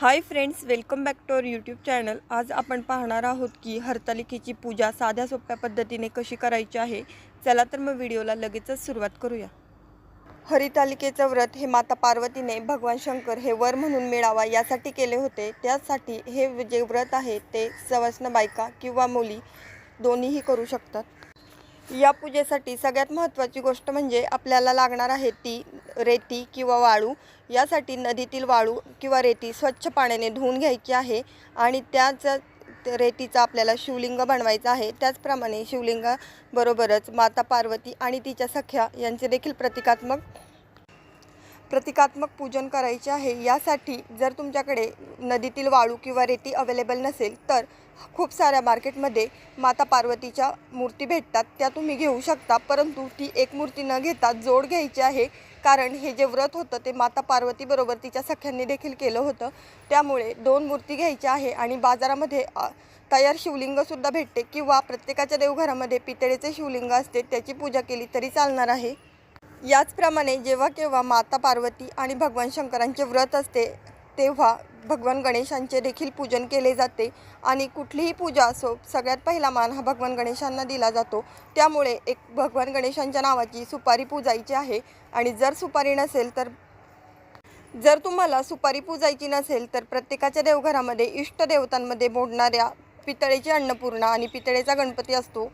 Hi friends welcome back to our YouTube channel. आज आपण पाहणार आहोत की हरतालिकेची पूजा साध्या सोप्या पद्धतीने कशी करायची आहे चला तर मग व्हिडिओला लगेचच सुरुवात करूया. हरितालिकेचं व्रत हे माता पार्वतीने भगवान शंकर हे वर म्हणून मिळावा यासाठी केले होते. त्यासाठी हे जे व्रत आहे ते सवस्न बायका किंवा मुली दोन्हीही करू शकतात. या पूजेसाठी सगळ्यात महत्त्वाची गोष्ट म्हणजे आपल्याला लागणार आहे ती रेती किंवा वाळू. यासाठी नदीतील वाळू किंवा रेती स्वच्छ पाण्याने धुवून घ्यायची आहे आणि त्याच रेतीचा आपल्याला शिवलिंग बनवायचं आहे. त्याचप्रमाणे शिवलिंगाबरोबरच माता पार्वती आणि तिच्या सख्या यांचे देखील प्रतिकात्मक प्रतिकात्मक पूजन करायचे आहे. यासाठी जर तुमच्याकडे नदीतील वाळू किंवा रेती अवेलेबल नसेल तर खूप साऱ्या मार्केटमध्ये माता पार्वतीच्या मूर्ती भेटतात. त्या तुम्ही घेऊ शकता परंतु ती एक मूर्ती न घेता जोड घ्यायची आहे. कारण हे जे व्रत होतं ते माता पार्वतीबरोबर तिच्या सख्यांनी देखील केलं होतं. त्यामुळे दोन मूर्ती घ्यायच्या आहे आणि बाजारामध्ये तयार शिवलिंगसुद्धा भेटते किंवा प्रत्येकाच्या देवघरामध्ये पितळेचे शिवलिंग असते त्याची पूजा केली तरी चालणार आहे. याचप्रमाणे जेव्हा केव्हा माता पार्वती आणि भगवान शंकरांचे व्रत असते तेव्हा भगवान गणेशांचे देखील पूजन केले जाते आणि कुठलीही पूजा असो सगळ्यात पहिला मान हा भगवान गणेशांना दिला जातो. त्यामुळे एक भगवान गणेशांच्या नावाची सुपारी पूजायची आहे आणि जर सुपारी नसेल तर जर तुम्हाला सुपारी पूजायची नसेल तर प्रत्येकाच्या देवघरामध्ये इष्टदेवतांमध्ये मोडणाऱ्या पितळेची अन्नपूर्णा आणि पितळेचा गणपती असतो.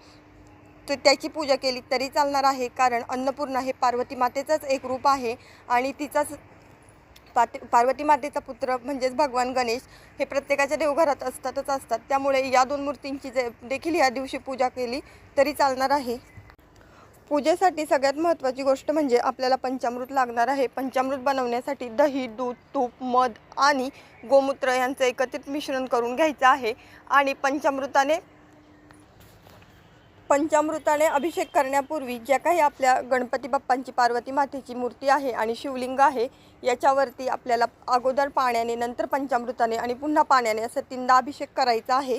तर त्याची पूजा केली तरी चालणार आहे कारण अन्नपूर्णा हे पार्वती मातेचंच एक रूप आहे आणि तिचाच पात पार्वती मातेचा पुत्र म्हणजेच भगवान गणेश हे प्रत्येकाच्या देवघरात असतातच असतात. त्यामुळे या दोन मूर्तींची जे देखील या दिवशी पूजा केली तरी चालणार आहे. पूजेसाठी सगळ्यात महत्त्वाची गोष्ट म्हणजे आपल्याला पंचामृत लागणार आहे. पंचामृत बनवण्यासाठी दही दूध तूप मध आणि गोमूत्र यांचं एकत्रित मिश्रण करून घ्यायचं आहे. आणि पंचामृताने पंचामृताने अभिषेक करण्यापूर्वी ज्या काही आपल्या गणपती बाप्पांची पार्वती मातेची मूर्ती आहे आणि शिवलिंग आहे याच्यावरती आपल्याला अगोदर पाण्याने नंतर पंचामृताने आणि पुन्हा पाण्याने असं तीनदा अभिषेक करायचा आहे.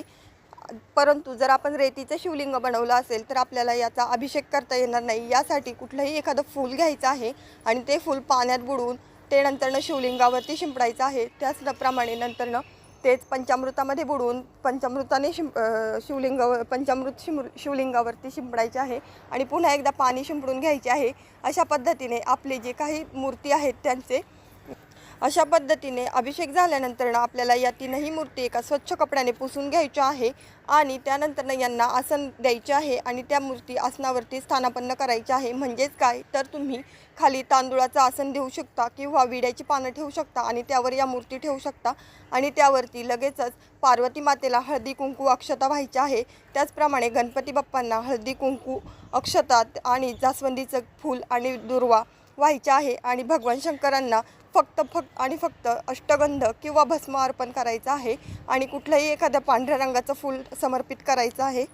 परंतु जर आपण रेतीचं शिवलिंग बनवलं असेल तर आपल्याला याचा अभिषेक करता येणार नाही. यासाठी कुठलंही एखादं फूल घ्यायचं आहे आणि ते फूल पाण्यात बुडवून ते नंतरनं शिवलिंगावरती शिंपडायचं आहे. त्याचप्रमाणे नंतरनं तेच पंचामृतामध्ये बुडवून पंचामृताने शिंप शिवलिंगावर पंचामृत शिम शिवलिंगावरती शिंपडायचे आहे आणि पुन्हा एकदा पाणी शिंपडून घ्यायचे आहे. अशा पद्धतीने आपले जे काही मूर्ती आहेत त्यांचे अशा पद्धतीने अभिषेक झाल्यानंतर ना आपल्याला या तीनही मूर्ती एका स्वच्छ कपड्याने पुसून घ्यायच्या आहे आणि त्यानंतरनं यांना आसन द्यायचे आहे आणि त्या मूर्ती आसनावरती स्थानापन्न करायच्या आहे. म्हणजेच काय? तर तुम्ही खाली तांदुळाचं आसन देऊ शकता किंवा विड्याची पानं ठेवू शकता आणि त्यावर या मूर्ती ठेवू शकता आणि त्यावरती लगेचच पार्वती मातेला हळदी कुंकू अक्षता व्हायच्या आहे. त्याचप्रमाणे गणपती बाप्पांना हळदी कुंकू अक्षता आणि जास्वंदीचं फूल आणि दुर्वा व्हायच्या आहे आणि भगवान शंकरांना फक्त फक्त आणि फक्त अष्टगंध किंवा भस्म अर्पण करायचं आहे आणि कुठलंही एखादं पांढऱ्या रंगाचं फूल समर्पित करायचं आहे.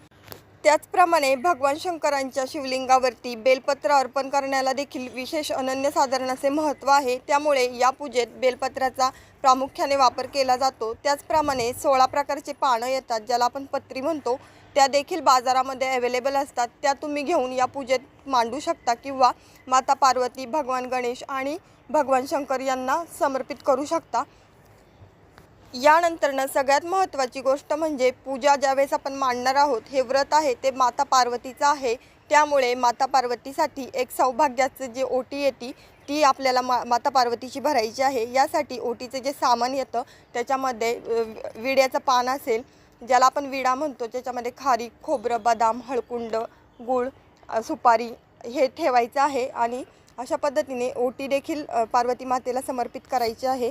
त्याचप्रमाणे भगवान शंकरांच्या शिवलिंगावरती बेलपत्र अर्पण करण्याला देखील विशेष अनन्यसाधारण असे महत्त्व आहे. त्यामुळे या पूजेत बेलपत्राचा प्रामुख्याने वापर केला जातो. त्याचप्रमाणे सोळा प्रकारचे पानं येतात ज्याला आपण पत्री म्हणतो. त्या देखील बाजारामध्ये अवेलेबल असतात. त्या तुम्ही घेऊन या पूजेत मांडू शकता किंवा माता पार्वती भगवान गणेश आणि भगवान शंकर यांना समर्पित करू शकता. यानंतरनं सगळ्यात महत्त्वाची गोष्ट म्हणजे पूजा ज्यावेळेस आपण मांडणार आहोत हे व्रत आहे ते माता पार्वतीचं आहे. त्यामुळे माता पार्वतीसाठी एक सौभाग्याचं जे ओटी येते ती आपल्याला मा माता पार्वतीची भरायची आहे. यासाठी ओटीचं जे सामान येतं त्याच्यामध्ये वि- विड्याचं पान असेल ज्याला आपण विडा म्हणतो ज्याच्यामध्ये खारी खोबरं बदाम हळकुंड गूळ सुपारी हे ठेवायचं आहे आणि अशा पद्धतीने ओटी देखील पार्वती मातेला समर्पित करायची आहे.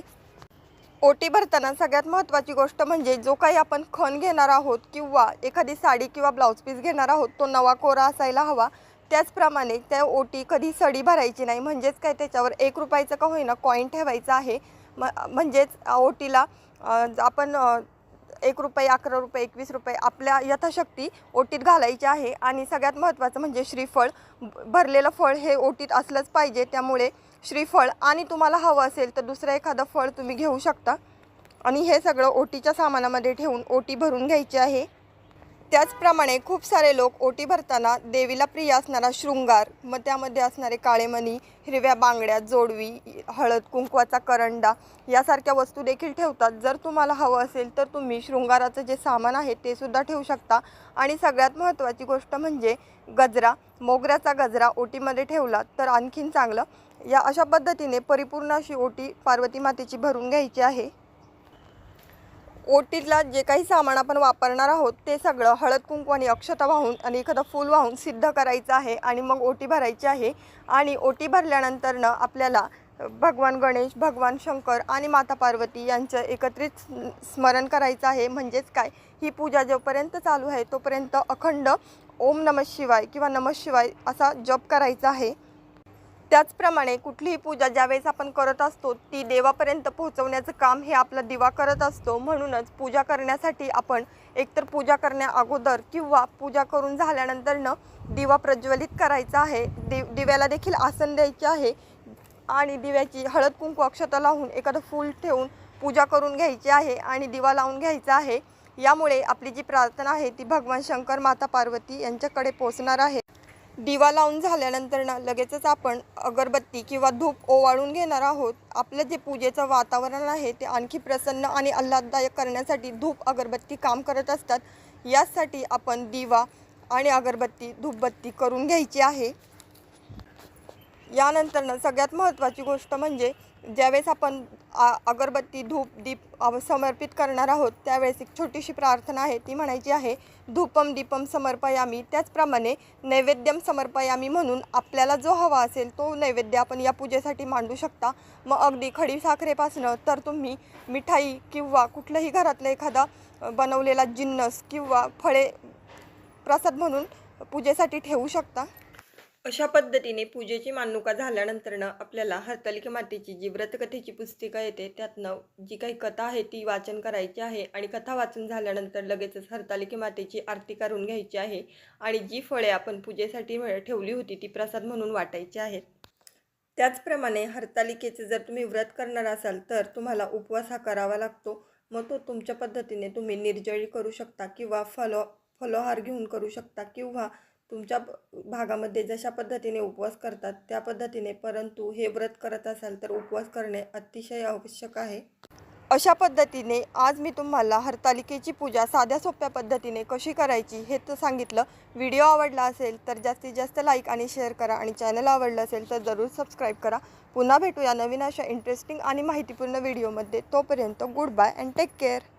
ओटी भरताना सगळ्यात महत्त्वाची गोष्ट म्हणजे जो काही आपण खण घेणार आहोत किंवा एखादी साडी किंवा ब्लाऊज पीस घेणार आहोत तो नवा कोरा असायला हवा. त्याचप्रमाणे त्या ओटी कधी सडी भरायची नाही म्हणजेच काय त्याच्यावर एक रुपयाचं का होईना कॉईन ठेवायचं आहे. म म्हणजेच ओटीला आपण एक रुपये अकरा रुपये एकवीस रुपये आपल्या यथाशक्ती ओटीत घालायची आहे. आणि सगळ्यात महत्त्वाचं म्हणजे श्रीफळ भरलेलं फळ हे ओटीत असलंच पाहिजे. त्यामुळे श्रीफळ आणि तुम्हाला हवं असेल तर दुसरं एखादं फळ तुम्ही घेऊ शकता. आणि हे सगळं ओटीच्या सामानामध्ये ठेवून ओटी भरून घ्यायची आहे. त्याचप्रमाणे खूप सारे लोक ओटी भरताना देवीला प्रिय असणारा शृंगार मग त्यामध्ये असणारे काळेमणी हिरव्या बांगड्या जोडवी हळद कुंकवाचा करंडा यासारख्या वस्तू देखील ठेवतात. जर तुम्हाला हवं असेल तर तुम्ही शृंगाराचं जे सामान आहे ते सुद्धा ठेवू शकता. आणि सगळ्यात महत्त्वाची गोष्ट म्हणजे गजरा मोगऱ्याचा गजरा ओटीमध्ये ठेवला तर आणखीन चांगलं. या अशा पद्धतीने परिपूर्ण अशी ओटी पार्वती मातेची भरून घ्यायची आहे. ओटीतला जे काही सामान आपण वापरणार आहोत ते सगळं हळद कुंकू आणि अक्षता वाहून आणि एखादं फूल वाहून सिद्ध करायचं आहे आणि मग ओटी भरायची आहे आणि ओटी भरल्यानंतरनं आपल्याला भगवान गणेश भगवान शंकर आणि माता पार्वती यांचं एकत्रित स्मरण करायचं आहे. म्हणजेच काय? ही पूजा जोपर्यंत चालू आहे तोपर्यंत अखंड ओम नमः शिवाय किंवा नमः शिवाय असा जप करायचा आहे. त्याचप्रमाणे कुठलीही पूजा ज्यावेळेस आपण करत असतो ती देवापर्यंत पोहोचवण्याचं काम हे आपला दिवा करत असतो. म्हणूनच पूजा करण्यासाठी आपण एकतर पूजा करण्या अगोदर किंवा पूजा करून झाल्यानंतरनं दिवा प्रज्वलित करायचा आहे. दि दिव्याला देखील आसन द्यायचे आहे आणि दिव्याची हळद कुंकू अक्षता लावून एखादं फूल ठेवून पूजा करून घ्यायची आहे आणि दिवा लावून घ्यायचा आहे. यामुळे आपली जी प्रार्थना आहे ती भगवान शंकर माता पार्वती यांच्याकडे पोचणार आहे. दिवा लावून झाल्यानंतर ना लगेचच आपण अगरबत्ती किंवा धूप ओवाळून घेणार आहोत. आपलं जे पूजेचं वातावरण आहे ते आणखी प्रसन्न आणि आल्हाददायक करण्यासाठी धूप अगरबत्ती काम करत असतात. यासाठी आपण दिवा आणि अगरबत्ती धूपबत्ती करून घ्यायची आहे. यानंतरनं सगळ्यात महत्त्वाची गोष्ट म्हणजे ज्यावेळेस आपण अगरबत्ती धूप दीप समर्पित करणार आहोत त्यावेळेस एक छोटीशी प्रार्थना आहे. ती म्हणायची आहे धूपम दीपम समर्पयामी. त्याचप्रमाणे नैवेद्यम समर्पयामी म्हणून आपल्याला जो हवा असेल तो नैवेद्य आपण या पूजेसाठी मांडू शकता. मग अगदी खडी साखरेपासनं तर तुम्ही मिठाई किंवा कुठलंही घरातलं एखादा बनवलेला जिन्नस किंवा फळे प्रसाद म्हणून पूजेसाठी ठेवू शकता. अशा पद्धतीने पूजेची मांडणुका झाल्यानंतरनं आपल्याला हरतालिका मातेची जी व्रतकथेची पुस्तिका येते त्यातनं जी काही कथा आहे ती वाचन करायची आहे आणि कथा वाचून झाल्यानंतर लगेचच हरतालिका मातेची आरती करून घ्यायची आहे आणि जी फळे आपण पूजेसाठी ठेवली होती ती प्रसाद म्हणून वाटायची आहेत. त्याचप्रमाणे हरतालिकेचं जर तुम्ही व्रत करणार असाल तर तुम्हाला उपवास हा करावा लागतो. मग तो तुमच्या पद्धतीने तुम्ही निर्जळी करू शकता किंवा फलो फलोहार घेऊन करू शकता किंवा तुमच्या भागामध्ये जशा पद्धतीने उपवास करतात त्या पद्धतीने परंतु हे व्रत करत असाल तर उपवास करणे अतिशय आवश्यक आहे. अशा पद्धतीने आज मी तुम्हाला हरतालिकेची पूजा साध्या सोप्या पद्धतीने कशी करायची हे तर सांगितलं. व्हिडिओ आवडला असेल तर जास्तीत जास्त लाईक आणि शेअर करा आणि चॅनल आवडलं असेल तर जरूर सबस्क्राईब करा. पुन्हा भेटूया नवीन अशा इंटरेस्टिंग आणि माहितीपूर्ण व्हिडिओमध्ये. तोपर्यंत good bye and take care